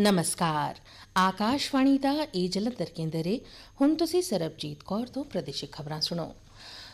ਨਮਸਕਾਰ ਆਕਾਸ਼ਵਾਣੀ ਦਾ ਇਹ ਜਲੰਧਰ ਕੇਂਦਰ ਹੈ ਹੁਣ ਤੁਸੀਂ ਸਰਬਜੀਤ ਕੌਰ ਤੋਂ ਪ੍ਰਦੇਸ਼ਿਕ ਖਬਰਾਂ ਸੁਣੋ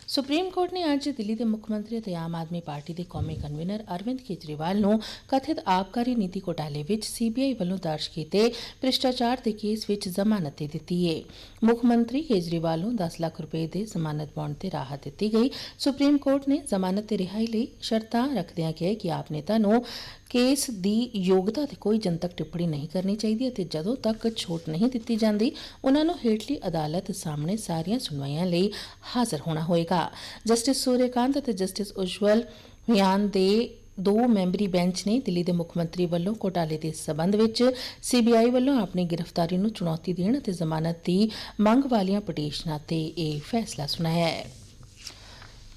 ਸੁਪਰੀਮ ਕੋਰਟ ਨੇ ਅੱਜ ਦਿੱਲੀ ਦੇ ਮੁੱਖ ਮੰਤਰੀ ਅਤੇ ਆਮ ਆਦਮੀ ਪਾਰਟੀ ਦੇ ਕੌਮੀ ਕਨਵੀਨਰ ਅਰਵਿੰਦ ਕੇਜਰੀਵਾਲ ਨੂੰ ਕਥਿਤ ਆਬਕਾਰੀ ਨੀਤੀ ਘੋਟਾਲੇ ਵਿੱਚ ਸੀਬੀਆਈ ਵੱਲੋਂ ਦਰਜ ਕੀਤੇ ਭ੍ਰਿਸ਼ਟਾਚਾਰ ਦੇ ਕੇਸ ਵਿੱਚ ਜ਼ਮਾਨਤ ਦੇ ਦਿੱਤੀ ਹੈ ਮੁੱਖ ਮੰਤਰੀ ਕੇਜਰੀਵਾਲ ਨੂੰ 10 ਲੱਖ ਰੁਪਏ ਦੇ ਜ਼ਮਾਨਤ ਬੌਂਡ ਤੇ ਰਾਹਤ ਦਿੱਤੀ ਗਈ ਸੁਪਰੀਮ ਕੋਰਟ ਨੇ ਜ਼ਮਾਨਤ ਤੇ ਰਿਹਾਈ ਲਈ ਸ਼ਰਤਾਂ ਰੱਖਦਿਆਂ ਕਿਹਾ ਕਿ ਆਪ ਨੇਤਾ ਨੂੰ ਕੇਸ ਦੀ ਯੋਗਤਾ ਤੇ ਕੋਈ ਜਨਤਕ ਟਿੱਪਣੀ ਨਹੀਂ ਕਰਨੀ ਚਾਹੀਦੀ ਅਤੇ ਜਦੋਂ ਤੱਕ ਛੋਟ ਨਹੀਂ ਦਿੱਤੀ ਜਾਂਦੀ, ਉਹਨਾਂ ਨੂੰ ਹੇਠਲੀ ਅਦਾਲਤ ਸਾਹਮਣੇ ਸਾਰੀਆਂ ਸੁਣਵਾਈਆਂ ਲਈ ਹਾਜ਼ਰ ਹੋਣਾ ਹੋਏਗਾ। ਜਸਟਿਸ ਸੂਰਯਕਾਂਤ ਅਤੇ ਜਸਟਿਸ ਉਜਵਲ ਮਿਆਨ ਦੇ ਦੋ ਮੈਂਬਰੀ ਬੈਂਚ ਨੇ ਦਿੱਲੀ ਦੇ ਮੁੱਖ ਮੰਤਰੀ ਵੱਲੋਂ ਘੋਟਾਲੇ ਦੇ ਸਬੰਧ ਵਿੱਚ ਸੀਬੀਆਈ ਵੱਲੋਂ ਆਪਣੀ ਗ੍ਰਿਫਤਾਰੀ ਨੂੰ ਚੁਣੌਤੀ ਦੇਣ ਅਤੇ ਜ਼ਮਾਨਤ ਦੀ ਮੰਗ ਵਾਲੀਆਂ ਪਟੀਸ਼ਨਾਂ ਤੇ ਇਹ ਫੈਸਲਾ ਸੁਣਾਇਆ ਹੈ।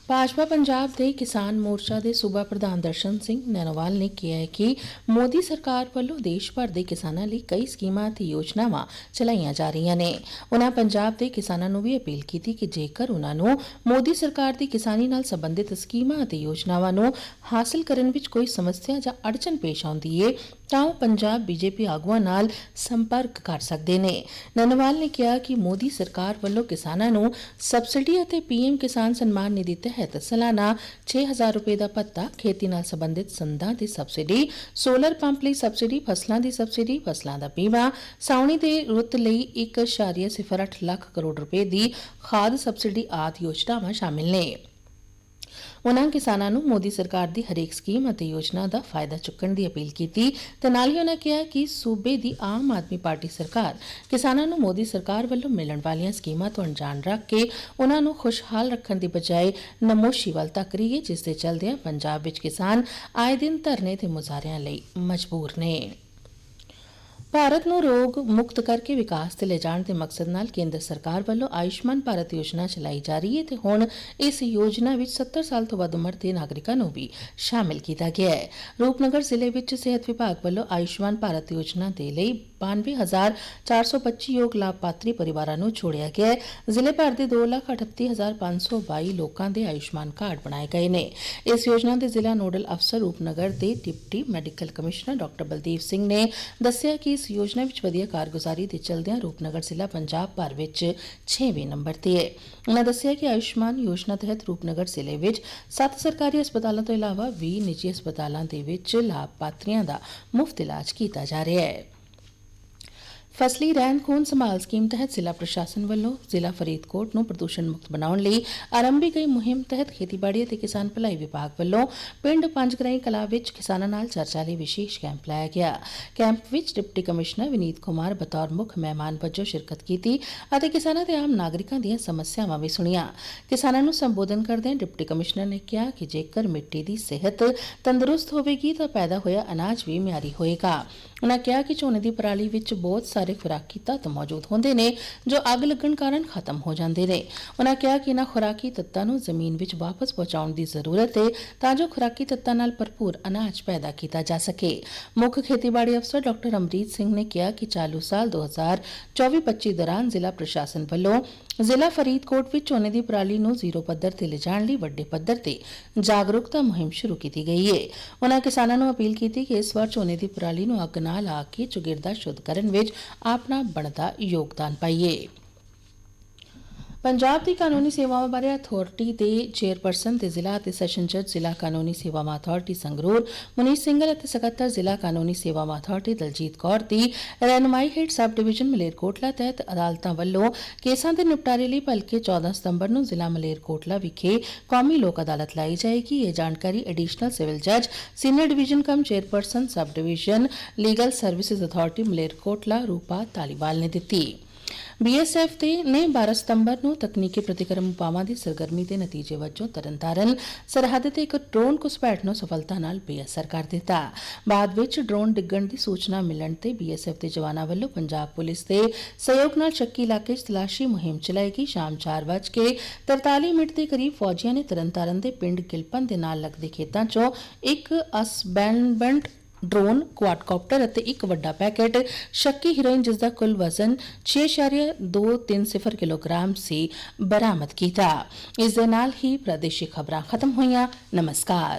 ਭਾਜਪਾ ਪੰਜਾਬ ਦੇ ਕਿਸਾਨ ਮੋਰਚਾ ਦੇ ਸੂਬਾ ਪ੍ਰਧਾਨ ਦਰਸ਼ਨ ਸਿੰਘ ਨੈਨੋਵਾਲ ਨੇ ਕਿਹਾ ਹੈ ਕਿ ਮੋਦੀ ਸਰਕਾਰ ਵੱਲੋਂ ਦੇਸ਼ ਭਰ ਦੇ ਕਿਸਾਨਾਂ ਲਈ ਕਈ ਸਕੀਮਾਂ ਤੇ ਯੋਜਨਾਵਾਂ ਚਲਾਈਆਂ ਜਾ ਰਹੀਆਂ ਨੇ। ਉਹਨਾਂ ਪੰਜਾਬ ਦੇ ਕਿਸਾਨਾਂ ਨੂੰ ਵੀ ਅਪੀਲ ਕੀਤੀ ਕਿ ਜੇਕਰ ਉਹਨਾਂ ਨੂੰ ਮੋਦੀ ਸਰਕਾਰ ਦੀ ਕਿਸਾਨੀ ਨਾਲ ਸੰਬੰਧਿਤ ਸਕੀਮਾਂ ਅਤੇ ਯੋਜਨਾਵਾਂ ਨੂੰ ਹਾਸਲ ਕਰਨ ਵਿੱਚ ਕੋਈ ਸਮੱਸਿਆ ਜਾਂ ਅੜਚਨ ਪੇਸ਼ ਆਉਂਦੀ ਹੈ ਤਾਂ ਉਹ ਪੰਜਾਬ ਬੀਜੇਪੀ ਆਗੂਆਂ ਨਾਲ ਸੰਪਰਕ ਕਰ ਸਕਦੇ ਨੇ। ਨਨਵਾਲ ਨੇ ਕਿਹਾ ਕਿ ਮੋਦੀ ਸਰਕਾਰ ਵੱਲੋਂ ਕਿਸਾਨਾਂ ਨੂੰ ਸਬਸਿਡੀ ਅਤੇ ਪੀਐਮ ਕਿਸਾਨ ਸਨਮਾਨ ਨਿਧੀ ਤਹਿਤ ਸਾਲਾਨਾ 6000 ਰੁਪਏ ਦਾ ਭੱਤਾ, ਖੇਤੀ ਨਾਲ ਸੰਬੰਧਿਤ ਸੰਦਾਂ ਦੀ ਸਬਸਿਡੀ, ਸੋਲਰ ਪੰਪ ਲਈ ਸਬਸਿਡੀ, ਫਸਲਾਂ ਦੀ ਸਬਸਿਡੀ, ਫਸਲਾਂ ਦਾ ਬੀਮਾ, ਸਾਉਣੀ ਦੇ ਰੁੱਤ ਲਈ 1.08 ਲੱਖ ਕਰੋੜ ਰੁਪਏ ਦੀ ਖਾਦ ਸਬਸਿਡੀ ਆਦਿ ਯੋਜਨਾਵਾਂ ਸ਼ਾਮਿਲ ਨੇ। ਉਨ੍ਹਾਂ ਕਿਸਾਨਾਂ ਨੂੰ ਮੋਦੀ ਸਰਕਾਰ ਦੀ ਹਰੇਕ ਸਕੀਮ ਅਤੇ ਯੋਜਨਾ ਦਾ ਫਾਇਦਾ ਚੁੱਕਣ ਦੀ ਅਪੀਲ ਕੀਤੀ ਤੇ ਨਾਲ ਹੀ ਉਨ੍ਹਾਂ ਕਿਹਾ ਕਿ ਸੂਬੇ ਦੀ ਆਮ ਆਦਮੀ ਪਾਰਟੀ ਸਰਕਾਰ ਕਿਸਾਨਾਂ ਨੂੰ ਮੋਦੀ ਸਰਕਾਰ ਵੱਲੋਂ ਮਿਲਣ ਵਾਲੀਆਂ ਸਕੀਮਾਂ ਤੋਂ ਅਣਜਾਣ ਰੱਖ ਕੇ ਉਨ੍ਹਾਂ ਨੂੰ ਖੁਸ਼ਹਾਲ ਰੱਖਣ ਦੀ ਬਜਾਏ ਨਮੋਸ਼ੀ ਵੱਲ ਤੱਕ ਰਹੀ ਹੈ, ਜਿਸ ਦੇ ਚਲਦਿਆਂ ਪੰਜਾਬ ਵਿੱਚ ਕਿਸਾਨ ਆਏ ਦਿਨ ਧਰਨੇ ਤੇ ਮੁਜ਼ਾਹਰਿਆਂ ਲਈ ਮਜਬੂਰ ਨੇ। ਭਾਰਤ ਨੂੰ ਰੋਗ ਮੁਕਤ ਕਰਕੇ ਵਿਕਾਸ ਤੇ ਲਿਜਾਣ ਦੇ ਮਕਸਦ ਨਾਲ ਕੇਂਦਰ ਸਰਕਾਰ ਵੱਲੋਂ ਆਯੁਸ਼ਮਾਨ ਭਾਰਤ ਯੋਜਨਾ ਚਲਾਈ ਜਾ ਰਹੀ ਹੈ ਤੇ ਹੁਣ ਇਸ ਯੋਜਨਾ ਵਿੱਚ 70 ਸਾਲ ਤੋਂ ਵੱਧ ਉਮਰ ਦੇ ਨਾਗਰਿਕਾਂ ਨੂੰ ਵੀ ਸ਼ਾਮਿਲ ਕੀਤਾ ਗਿਆ ਹੈ। ਰੂਪਨਗਰ ਜ਼ਿਲ੍ਹੇ ਵਿੱਚ ਸਿਹਤ ਵਿਭਾਗ ਵੱਲੋਂ ਆਯੁਸ਼ਮਾਨ ਭਾਰਤ ਯੋਜਨਾ ਦੇ ਲਈ 92425 ਯੋਗ ਲਾਭਪਾਤਰੀ ਪਰਿਵਾਰਾਂ ਨੂੰ ਜੋੜਿਆ ਗਿਆ ਹੈ। ਜ਼ਿਲ੍ਹੇ ਭਰ ਦੇ 238522 ਲੋਕਾਂ ਦੇ ਆਯੁਸ਼ਮਾਨ ਕਾਰਡ ਬਣਾਏ ਗਏ ਨੇ। ਇਸ ਯੋਜਨਾ ਦੇ ਜ਼ਿਲ੍ਹਾ ਨੋਡਲ ਅਫਸਰ ਰੂਪਨਗਰ ਦੇ deputy medical commissioner doctor Baldeep Singh ਨੇ ਦੱਸਿਆ ਕਿ ਇਸ ਯੋਜਨਾ ਵਿੱਚ ਵਧੀਆ ਕਾਰਗੁਜ਼ਾਰੀ ਦੇ ਚਲਦਿਆਂ ਰੂਪਨਗਰ ਜ਼ਿਲ੍ਹਾ ਪੰਜਾਬ ਭਰ ਵਿੱਚ 6ਵੇਂ ਨੰਬਰ ਤੇ ਹੈ। ਉਹਨਾਂ ਦੱਸਿਆ ਕਿ ਆਯੁਸ਼ਮਾਨ ਯੋਜਨਾ ਤਹਿਤ ਰੂਪਨਗਰ ਜ਼ਿਲ੍ਹੇ ਵਿੱਚ 7 ਸਰਕਾਰੀ ਹਸਪਤਾਲਾਂ ਤੋਂ ਇਲਾਵਾ 20 ਨਿੱਜੀ ਹਸਪਤਾਲਾਂ ਦੇ ਵਿੱਚ ਲਾਭਪਾਤਰੀਆਂ ਦਾ ਮੁਫਤ ਇਲਾਜ ਕੀਤਾ ਜਾ ਰਿਹਾ ਹੈ। ਫਸਲੀ ਰਹਿੰਦ ਖੂਨ ਸੰਭਾਲ ਸਕੀਮ ਤਹਿਤ ਜ਼ਿਲ੍ਹਾ ਪ੍ਰਸ਼ਾਸਨ ਵੱਲੋਂ ਜ਼ਿਲ੍ਹਾ ਫਰੀਦਕੋਟ ਨੂੰ ਪ੍ਰਦੂਸ਼ਣ ਮੁਕਤ ਬਣਾਉਣ ਲਈ ਆਰੰਭੀ ਗਈ ਮੁਹਿੰਮ ਤਹਿਤ ਖੇਤੀਬਾੜੀ ਅਤੇ ਕਿਸਾਨ ਭਲਾਈ ਵਿਭਾਗ ਵੱਲੋਂ ਪਿੰਡ ਪੰਜਗਰਾਈ ਕਲਾ ਵਿੱਚ ਕਿਸਾਨਾਂ ਨਾਲ ਚਰਚਾ ਲਈ ਵਿਸ਼ੇਸ਼ ਕੈਂਪ ਲਾਇਆ ਗਿਆ। ਕੈਂਪ ਵਿੱਚ ਡਿਪਟੀ ਕਮਿਸ਼ਨਰ ਵਿਨੀਤ ਕੁਮਾਰ ਬਤੌਰ ਮੁੱਖ ਮਹਿਮਾਨ ਵਜੋਂ ਸ਼ਿਰਕਤ ਕੀਤੀ ਅਤੇ ਕਿਸਾਨਾਂ ਤੇ ਆਮ ਨਾਗਰਿਕਾਂ ਦੀਆਂ ਸਮੱਸਿਆਵਾਂ ਵੀ ਸੁਣੀਆਂ। ਕਿਸਾਨਾਂ ਨੂੰ ਸੰਬੋਧਨ ਕਰਦਿਆਂ ਡਿਪਟੀ ਕਮਿਸ਼ਨਰ ਨੇ ਕਿਹਾ ਕਿ ਜੇਕਰ ਮਿੱਟੀ ਦੀ ਸਿਹਤ ਤੰਦਰੁਸਤ ਹੋਵੇਗੀ ਤਾਂ ਪੈਦਾ ਹੋਇਆ ਅਨਾਜ ਵੀ ਮਿਆਰੀ ਹੋਏਗਾ। ਉਨ੍ਹਾਂ ਕਿਹਾ ਕਿ ਝੋਨੇ ਦੀ ਪਰਾਲੀ ਵਿੱਚ ਬਹੁਤ ਸਾਰੇ ਖੁਰਾਕੀ ਤੱਤ ਮੌਜੂਦ ਹੁੰਦੇ ਨੇ, ਜੋ ਅੱਗ ਲੱਗਣ ਕਾਰਨ ਖਤਮ ਹੋ ਜਾਂਦੇ ਨੇ। ਉਨ੍ਹਾਂ ਕਿਹਾ ਕਿ ਇਹਨਾਂ ਖੁਰਾਕੀ ਤੱਤਾਂ ਨੂੰ ਜ਼ਮੀਨ ਵਿੱਚ ਵਾਪਸ ਪਹੁੰਚਾਉਣ ਦੀ ਜ਼ਰੂਰਤ ਹੈ ਤਾਂ ਜੋ ਖੁਰਾਕੀ ਤੱਤਾਂ ਨਾਲ ਭਰਪੂਰ ਅਨਾਜ ਪੈਦਾ ਕੀਤਾ ਜਾ ਸਕੇ। ਮੁੱਖ ਖੇਤੀਬਾੜੀ ਅਫਸਰ ਡਾਕਟਰ ਅਮਰੀਤ ਸਿੰਘ ਨੇ ਕਿਹਾ ਕਿ ਚਾਲੂ ਸਾਲ 2024-25 ਦੌਰਾਨ ਜ਼ਿਲ੍ਹਾ ਪ੍ਰਸ਼ਾਸਨ ਵੱਲੋਂ ਜ਼ਿਲ੍ਹਾ ਫਰੀਦਕੋਟ ਵਿੱਚ ਝੋਨੇ ਦੀ ਪਰਾਲੀ ਨੂੰ ਜ਼ੀਰੋ ਪੱਧਰ ਤੇ ਲਿਜਾਣ ਲਈ ਵੱਡੇ ਪੱਧਰ ਤੇ ਜਾਗਰੂਕਤਾ ਮੁਹਿੰਮ ਸ਼ੁਰੂ ਕੀਤੀ ਗਈ ਹੈ ਉਨ੍ਹਾਂ ਕਿਸਾਨਾਂ ਨੂੰ ਅਪੀਲ ਕੀਤੀ ਕਿ ਇਸ ਵਾਰ ਝੋਨੇ ਦੀ ਪਰਾਲੀ ਨੂੰ ਅੱਗ ਨਾਲ ਆ ਕੇ ਚੁਗਿਰਦਾ ਸ਼ੁੱਧ ਕਰਨ ਵਿੱਚ ਆਪਣਾ ਬਣਦਾ ਯੋਗਦਾਨ ਪਾਈਏ। ਪੰਜਾਬ ਦੀ ਕਾਨੂੰਨੀ ਸੇਵਾਵਾਂ ਬਾਰੇ ਅਥਾਰਟੀ ਦੇ ਚੇਅਰਪਰਸਨ ਤੇ ਜ਼ਿਲ੍ਹਾ ਅਤੇ ਸੈਸ਼ਨ ਜੱਜ ਜ਼ਿਲ੍ਹਾ ਕਾਨੂੰਨੀ ਸੇਵਾਵਾਂ ਅਥਾਰਟੀ ਸੰਗਰੂਰ, ਮਨੀਸ਼ ਸਿੰਘਲ ਅਤੇ ਸਕੱਤਰ ਜ਼ਿਲ੍ਹਾ ਕਾਨੂੰਨੀ ਸੇਵਾਵਾਂ ਅਥਾਰਟੀ ਦਲਜੀਤ ਕੌਰ ਦੀ ਰਹਿਨਮਾਈ ਹੇਠ ਸਬ ਡਿਵੀਜ਼ਨ ਮਲੇਰਕੋਟਲਾ ਤਹਿਤ ਅਦਾਲਤਾਂ ਵੱਲੋਂ ਕੇਸਾਂ ਦੇ ਨਿਪਟਾਰੇ ਲਈ ਭਲਕੇ 14 ਸਤੰਬਰ ਨੂੰ ਜ਼ਿਲ੍ਹਾ ਮਲੇਰਕੋਟਲਾ ਵਿਖੇ ਕੌਮੀ ਲੋਕ ਅਦਾਲਤ ਲਾਈ ਜਾਏਗੀ। ਇਹ ਜਾਣਕਾਰੀ ਐਡੀਸ਼ਨਲ ਸਿਵਲ ਜੱਜ senior division cum chairperson sub division legal services authority Malerkotla Rupa Taliwal ਨੇ ਦਿੱਤੀ। ਬੀਐਸਐਫ ਦੇ ਨੇ 12 ਸਤੰਬਰ ਨੂੰ ਤਕਨੀਕੀ ਪ੍ਰਤੀਕਰਮ ਉਪਾਵਾਂ ਦੀ ਸਰਗਰਮੀ ਦੇ ਨਤੀਜੇ ਵਜੋਂ ਤਰਨਤਾਰਨ ਸਰਹੱਦ ਤੇ ਇੱਕ ਡਰੋਨ ਘੁਸਪੈਠ ਨੂੰ ਸਫਲਤਾ ਨਾਲ ਬੇਅਸਰ ਕਰ ਦਿੱਤਾ। ਬਾਅਦ ਵਿੱਚ ਡਰੋਨ ਡਿੱਗਣ ਦੀ ਸੂਚਨਾ ਮਿਲਣ ਤੇ ਬੀਐਸਐਫ ਦੇ ਜਵਾਨਾਂ ਵੱਲੋਂ ਪੰਜਾਬ ਪੁਲਿਸ ਦੇ ਸਹਿਯੋਗ ਨਾਲ ਚੱਕੀ ਇਲਾਕੇ 'ਚ ਤਲਾਸ਼ੀ ਮੁਹਿੰਮ ਚਲਾਈ ਗਈ ਸ਼ਾਮ 4:43 ਮਿੰਟ ਦੇ ਕਰੀਬ ਫੌਜੀਆਂ ਨੇ ਤਰਨਤਾਰਨ ਦੇ ਪਿੰਡ ਗਿਲਪਨ ਦੇ ਨਾਲ ਲੱਗਦੇ ਖੇਤਾਂ 'ਚੋਂ ਇੱਕ ਅਸਬੈਂਡਬੈਂਟ ਡਰੋਨ, ਕੁਆਡਕਾਪਟਰ ਅਤੇ ਇੱਕ ਵੱਡਾ ਪੈਕੇਟ। ਸ਼ੱਕੀ ਹੀਰੋਇਨ ਜਿਸ ਦਾ ਕੁੱਲ ਵਜ਼ਨ 6.230 ਕਿਲੋਗ੍ਰਾਮ ਸੀ, ਬਰਾਮਦ ਕੀਤਾ। ਇਸ ਦੇ ਨਾਲ ਹੀ ਪ੍ਰਾਦੇਸ਼ਿਕ ਖਬਰਾਂ ਖਤਮ ਹੋਈਆਂ। ਨਮਸਕਾਰ।